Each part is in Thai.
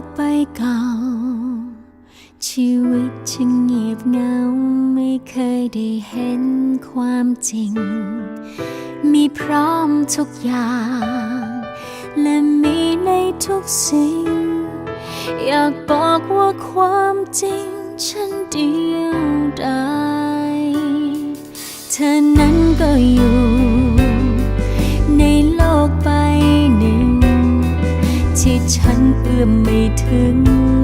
กใบเก่า ชีวิตฉันเงียบเหงาไม่เคยได้เห็นความจริง มีพร้อมทุกอย่าง และมีในทุกสิ่ง อยากบอกว่าความจริงฉันเดียวดายเธอนั้นก็อยู่ อื้อมไม่ถึง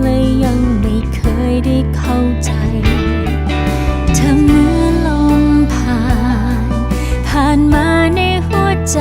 และยังไม่เคยได้เข้าใจเธอเหมือนลมผ่าน ผ่านมาในหัวใจ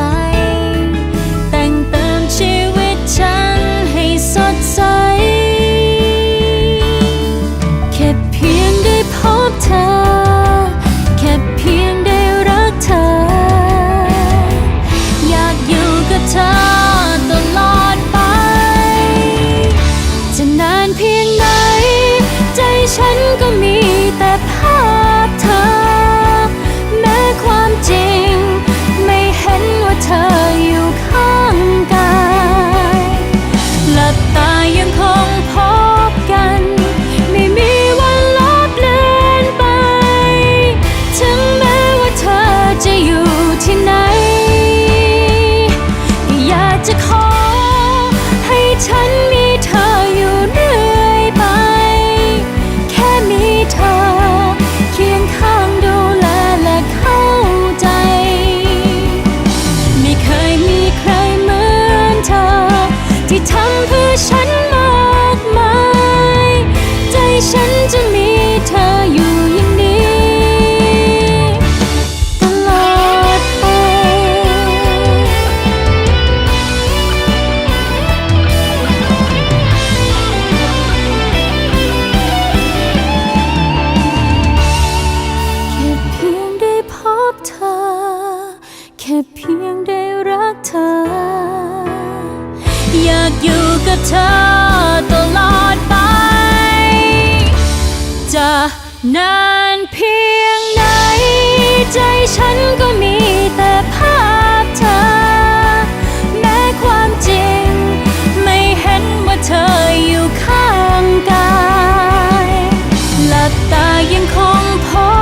ค่เพียงได้รักเธอ อยากอยู่กับเธอตลอดไป จะนานเพียงไหน ใจฉันก็มีแต่ภาพเธอ แม้ความจริง ไม่เห็นว่าเธออยู่ข้างกายหลับตายังคงพบ